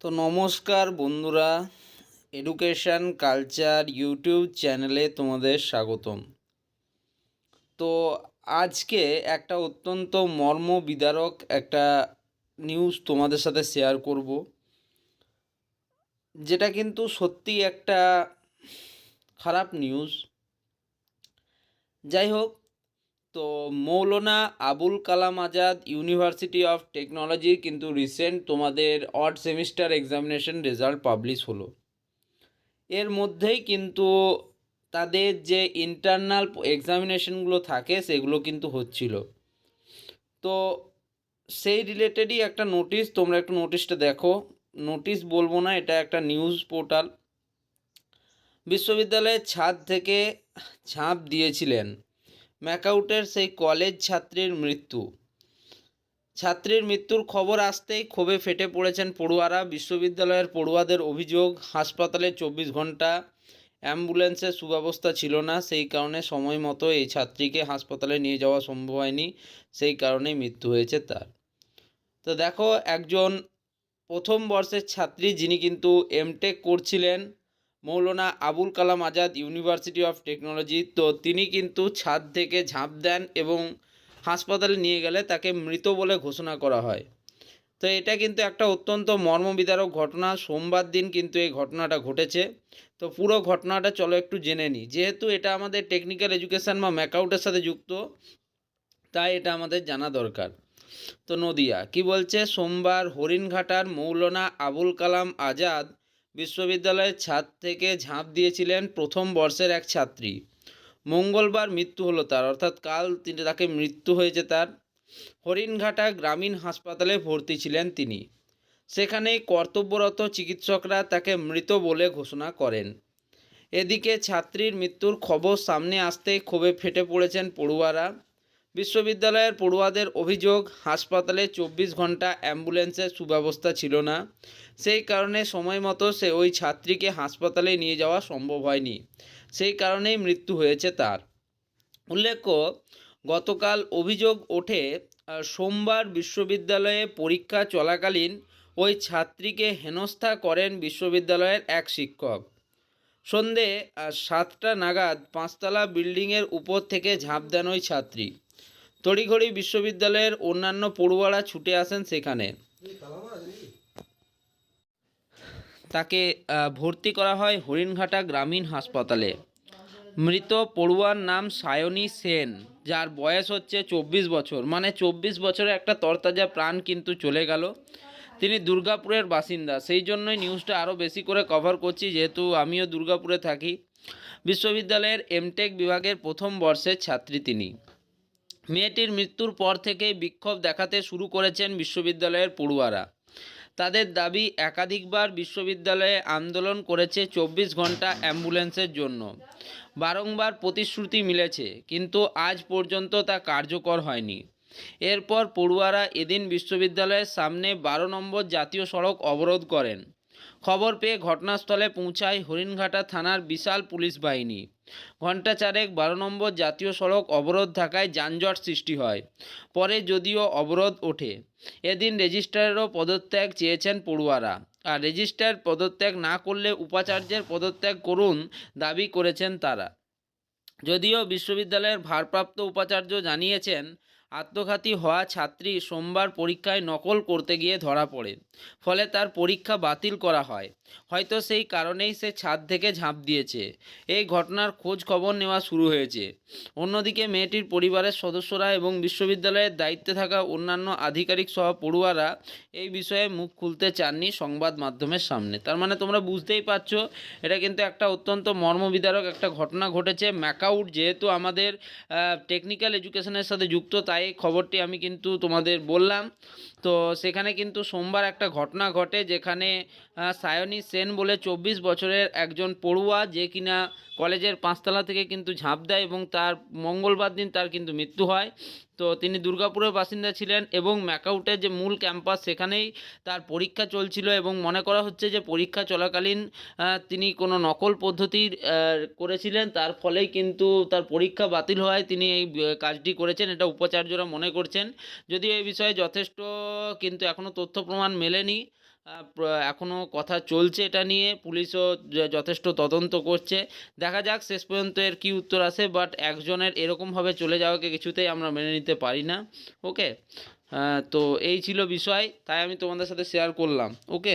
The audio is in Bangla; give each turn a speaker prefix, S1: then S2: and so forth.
S1: তো নমস্কার বন্ধুরা এডুকেশান কালচার ইউটিউব চ্যানেলে তোমাদের স্বাগতম। তো আজকে একটা অত্যন্ত মর্ম বিদারক একটা নিউজ তোমাদের সাথে শেয়ার করব, যেটা কিন্তু সত্যি একটা খারাপ নিউজ যাই হোক তো মৌলানা আবুল কালাম আজাদ ইউনিভার্সিটি অফ টেকনোলজির কিন্তু রিসেন্ট তোমাদের odd semester examination result publish হলো। এর মধ্যেই কিন্তু তাদের যে ইন্টারনাল এক্সামিনেশনগুলো থাকে, সেগুলো কিন্তু হচ্ছিল। তো সেই রিলেটেডই একটা নোটিশ তোমরা একটু নোটিশটা দেখো। নোটিশ বলব না, এটা একটা নিউজ পোর্টাল বিশ্ববিদ্যালয়ের ছাদ থেকে ঝাঁপ দিয়েছিলেন। ম্যাকাউটের সেই কলেজ ছাত্রীর মৃত্যু। ছাত্রীর মৃত্যুর খবর আসতেই ক্ষোভে ফেটে পড়েছেন পড়ুয়ারা। বিশ্ববিদ্যালয়ের পড়ুয়াদের অভিযোগ, হাসপাতালে চব্বিশ ঘণ্টা অ্যাম্বুলেন্সের সুব্যবস্থা ছিল না, সেই কারণে সময় মতো এই ছাত্রীকে হাসপাতালে নিয়ে যাওয়া সম্ভব হয়নি, সেই কারণেই মৃত্যু হয়েছে তার। তো দেখো, একজন প্রথম বর্ষের ছাত্রী যিনি কিন্তু এমটেক করছিলেন Maulana Abul Kalam Azad university of technology. তো তিনি কিন্তু ছাদ থেকে ঝাঁপ দেন এবং হাসপাতালে নিয়ে গেলে তাকে মৃত বলে ঘোষণা করা হয়। তো এটা কিন্তু একটা অত্যন্ত মর্মবিদারক ঘটনা। সোমবার দিন কিন্তু এই ঘটনাটা ঘটেছে। তো পুরো ঘটনাটা চলো একটু জেনে নিই। যেহেতু এটা আমাদের টেকনিক্যাল এডুকেশান বা ম্যাকাউটের সাথে যুক্ত, তাই এটা আমাদের জানা দরকার। তো নদিয়া, কি বলছে? সোমবার হরিণঘাটার মৌলানা আবুল কালাম আজাদ বিশ্ববিদ্যালয়ের ছাদ থেকে ঝাঁপ দিয়েছিলেন প্রথম বর্ষের এক ছাত্রী। মঙ্গলবার মৃত্যু হলো তার, অর্থাৎ কাল তিনি তাকে মৃত্যু হয়েছে তার। হরিণঘাটা গ্রামীণ হাসপাতালে ভর্তি ছিলেন তিনি। সেখানেই কর্তব্যরত চিকিৎসকরা তাকে মৃত বলে ঘোষণা করেন। এদিকে ছাত্রীর মৃত্যুর খবর সামনে আসতেই ক্ষোভে ফেটে পড়েছেন পড়ুয়ারা। বিশ্ববিদ্যালয়ের পড়ুয়াদের অভিযোগ, হাসপাতালে চব্বিশ ঘণ্টা অ্যাম্বুলেন্সের সুব্যবস্থা ছিল না। সেই কারণে সময় মতো সে ওই ছাত্রীকে হাসপাতালে নিয়ে যাওয়া সম্ভব হয়নি। সেই কারণেই মৃত্যু হয়েছে তার। উল্লেখ্য, গতকাল অভিযোগ ওঠে সোমবার বিশ্ববিদ্যালয়ে পরীক্ষা চলাকালীন ওই ছাত্রীকে হেনস্থা করেন বিশ্ববিদ্যালয়ের এক শিক্ষক। সন্ধে সাতটা নাগাদ পাঁচতলা বিল্ডিংয়ের উপর থেকে ঝাঁপ দেন ওই ছাত্রী। তড়িঘড়ি বিশ্ববিদ্যালয়ের অন্যান্য পড়ুয়ারা ছুটে আসেন সেখানে। তাকে ভর্তি করা হয় হরিণঘাটা গ্রামীণ হাসপাতালে। মৃত পড়ুয়ার নাম সায়নী সেন, যার বয়স হচ্ছে চব্বিশ বছর। মানে চব্বিশ বছরে একটা তরতাজা প্রাণ কিন্তু চলে গেল। তিনি দুর্গাপুরের বাসিন্দা। সেই জন্যই নিউজটা আরও বেশি করে কভার করছি, যেহেতু আমিও দুর্গাপুরে থাকি। বিশ্ববিদ্যালয়ের এমটেক বিভাগের প্রথম বর্ষের ছাত্রী তিনি। মেয়েটির মৃত্যুর পর থেকেই বিক্ষোভ দেখাতে শুরু করেছেন বিশ্ববিদ্যালয়ের পড়ুয়ারা। তাদের দাবি, একাধিকবার বিশ্ববিদ্যালয়ে আন্দোলন করেছে চব্বিশ ঘণ্টা অ্যাম্বুলেন্সের জন্য। বারংবার প্রতিশ্রুতি মিলেছে, কিন্তু আজ পর্যন্ত তা কার্যকর হয়নি। এরপর পড়ুয়ারা এদিন বিশ্ববিদ্যালয়ের সামনে বারো নম্বর জাতীয় সড়ক অবরোধ করেন। খবর পেয়ে ঘটনাস্থলে পৌঁছায় হরিণঘাটা থানার বিশাল পুলিশ বাহিনী। ঘণ্টা চারেক বারো নম্বর জাতীয় সড়ক অবরোধ থাকায় যানজট সৃষ্টি হয়। পরে যদিও অবরোধ ওঠে। এদিন রেজিস্ট্রারেরও পদত্যাগ চেয়েছেন পড়ুয়ারা। আর রেজিস্ট্রার পদত্যাগ না করলে উপাচার্যের পদত্যাগ করুন দাবি করেছেন তারা। যদিও বিশ্ববিদ্যালয়ের ভারপ্রাপ্ত উপাচার্য জানিয়েছেন আত্মঘাতী হওয়া ছাত্রী সোমবার পরীক্ষায় নকল করতে গিয়ে ধরা পড়ে। ফলে তার পরীক্ষা বাতিল করা হয়। হয়তো সেই কারণেই সে ছাদ থেকে ঝাঁপ দিয়েছে। এই ঘটনার খোঁজ খবর নেওয়া শুরু হয়েছে। অন্যদিকে মেয়েটির পরিবারের সদস্যরা এবং বিশ্ববিদ্যালয়ের দায়িত্বে থাকা অন্যান্য আধিকারিক সহ পড়ুয়ারা এই বিষয়ে মুখ খুলতে চাননি সংবাদ মাধ্যমের সামনে। তার মানে তোমরা বুঝতেই পারছ, এটা কিন্তু একটা অত্যন্ত মর্মবিদারক একটা ঘটনা ঘটেছে। ম্যাকাউট যেহেতু আমাদের টেকনিক্যাল এডুকেশনের সাথে যুক্ত, তাই এই খবরটি আমি কিন্তু তোমাদের বললাম। তো সেখানে কিন্তু সোমবার একটা ঘটনা ঘটে যেখানে সায়নী সেন বলে চব্বিশ বছরের একজন পড়ুয়া যে কিনা কলেজের পাঁচতলা থেকে কিন্তু ঝাঁপ দেয় এবং তার মঙ্গলবার দিন তার কিন্তু মৃত্যু হয়। তো তিনি দুর্গাপুরের বাসিন্দা ছিলেন এবং ম্যাকাউটের যে মূল ক্যাম্পাস সেখানেই তার পরীক্ষা চলছিল এবং মনে করা হচ্ছে যে পরীক্ষা চলাকালীন তিনি কোনো নকল পদ্ধতির করেছিলেন। তার ফলেই কিন্তু তার পরীক্ষা বাতিল হওয়ায় তিনি এই কাজটি করেছেন, এটা উপাচার্যরা মনে করছেন। যদিও এই বিষয়ে যথেষ্ট কিন্তু এখনও তথ্য প্রমাণ মেলেনি। আহ, প্র- এখনও কথা চলছে এটা নিয়ে। পুলিশও যথেষ্ট তদন্ত করছে। দেখা যাক শেষ পর্যন্ত এর কী উত্তর আসে বাট একজনের এরকমভাবে চলে যাওয়াকে কিছুতেই আমরা মেনে নিতে পারি না। ওকে তো এই ছিল বিষয় তাই আমি তোমাদের সাথে শেয়ার করলাম। ওকে